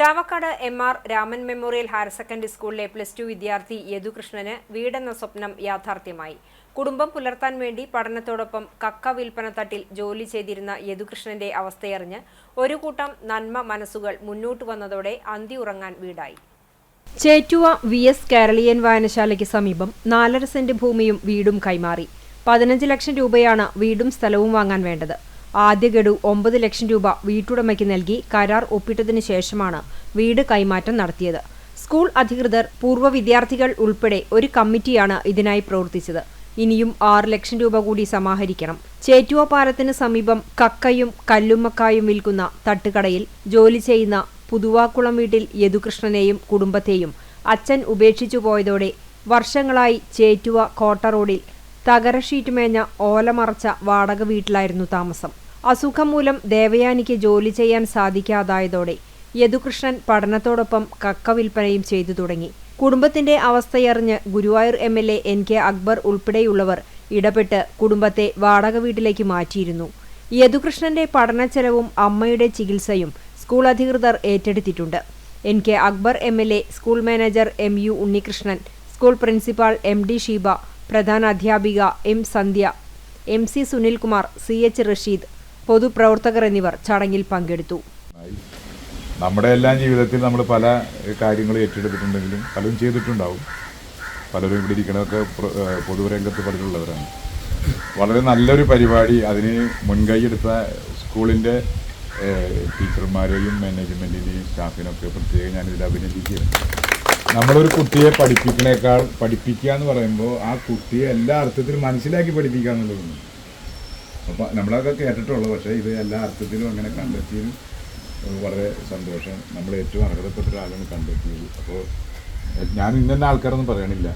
Chavakkad M R Raman memorial higher secondary സ്കൂളിലെ plus two വിദ്യാർത്ഥി യദുകൃഷ്ണന് വീടെന്ന സ്വപ്നം യാഥാർത്ഥ്യമായി. കുടുംബം പുലർത്താൻ വേണ്ടി പഠനത്തോടൊപ്പം കക്ക വിൽപ്പന തട്ടിൽ ജോലി ചെയ്തിരുന്ന യദുകൃഷ്ണന്റെ അവസ്ഥയറിഞ്ഞ് ഒരു കൂട്ടം നന്മ മനസ്സുകൾ മുന്നോട്ട് വന്നതോടെ അന്തി ഉറങ്ങാൻ വീടായി. ചേറ്റുവ വി എസ് കേരളീയൻ വായനശാലയ്ക്ക് സമീപം നാലര സെന്റ് ഭൂമിയും വീടും കൈമാറി. പതിനഞ്ച് ലക്ഷം രൂപയാണ് വീടും സ്ഥലവും വാങ്ങാൻ വേണ്ടത്. ആദ്യ ഗഡു ഒമ്പത് ലക്ഷം രൂപ വീട്ടുടമയ്ക്ക് നൽകി കരാർ ഒപ്പിട്ടതിനു ശേഷമാണ് വീട് കൈമാറ്റം നടത്തിയത്. സ്കൂൾ അധികൃതർ പൂർവ വിദ്യാർത്ഥികൾ ഉൾപ്പെടെ ഒരു കമ്മിറ്റിയാണ് ഇതിനായി പ്രവർത്തിച്ചത്. ഇനിയും ആറ് ലക്ഷം രൂപ കൂടി സമാഹരിക്കണം. ചേറ്റുവ പാലത്തിന് സമീപം കക്കയും കല്ലുമ്മക്കായും വിൽക്കുന്ന തട്ടുകടയിൽ ജോലി ചെയ്യുന്ന പുതുവാക്കുളം വീട്ടിൽ യദുകൃഷ്ണനെയും കുടുംബത്തെയും അച്ഛൻ ഉപേക്ഷിച്ചു പോയതോടെ വർഷങ്ങളായി ചേറ്റുവ കോട്ട റോഡിൽ തകര ഷീറ്റ് മേഞ്ഞ ഓലമറച്ച വാടക വീട്ടിലായിരുന്നു താമസം. അസുഖം മൂലം ദേവയാനിക്ക് ജോലി ചെയ്യാൻ സാധിക്കാതായതോടെ യദുകൃഷ്ണൻ പഠനത്തോടൊപ്പം കക്ക വിൽപ്പനയും ചെയ്തു തുടങ്ങി. കുടുംബത്തിന്റെ അവസ്ഥയറിഞ്ഞ് Guruvayur M L A N K Akbar ഉൾപ്പെടെയുള്ളവർ ഇടപെട്ട് കുടുംബത്തെ വാടക വീട്ടിലേക്ക് മാറ്റിയിരുന്നു. യദുകൃഷ്ണന്റെ പഠനച്ചെലവും അമ്മയുടെ ചികിത്സയും സ്കൂൾ അധികൃതർ ഏറ്റെടുത്തിട്ടുണ്ട്. N K Akbar M L A school manager M U Unnikrishnan school principal M D Sheeba പ്രധാന അധ്യാപിക M Sandhya M C Sunilkumar C H Rasheed പൊതുപ്രവർത്തകർ എന്നിവർ ചടങ്ങിൽ പങ്കെടുത്തു. നമ്മുടെ എല്ലാ ജീവിതത്തിൽ നമ്മൾ പല കാര്യങ്ങൾ ഏറ്റെടുത്തിട്ടുണ്ടെങ്കിലും പലതും ചെയ്തിട്ടുണ്ടാവും. പലരും ഇവിടെ ഇരിക്കണമൊക്കെ പൊതുരംഗത്ത് പലരുള്ളവരാണ്. വളരെ നല്ലൊരു പരിപാടി അതിന് മുൻകൈയെടുത്ത സ്കൂളിന്റെ ടീച്ചർമാരെയും മാനേജ്മെന്റിനെയും സ്റ്റാഫിനൊക്കെ പ്രത്യേകം ഞാനിതിൽ അഭിനന്ദിക്കുകയാണ്. നമ്മളൊരു കുട്ടിയെ പഠിപ്പിക്കണേക്കാൾ പഠിപ്പിക്കുക എന്ന് പറയുമ്പോൾ ആ കുട്ടിയെ എല്ലാ അർത്ഥത്തിലും മനസ്സിലാക്കി പഠിപ്പിക്കുക എന്നുള്ളതാണ് അപ്പം നമ്മളൊക്കെ കേട്ടിട്ടുള്ളൂ പക്ഷേ ഇത് എല്ലാ അർത്ഥത്തിലും അങ്ങനെ കണ്ടെത്തിയതും വളരെ സന്തോഷം. നമ്മൾ ഏറ്റവും അർഹതപ്പെട്ട ഒരാളാണ് കണ്ടെത്തിയത്. അപ്പോൾ ഞാൻ ഇന്ന ആൾക്കാരൊന്നും പറയണില്ല.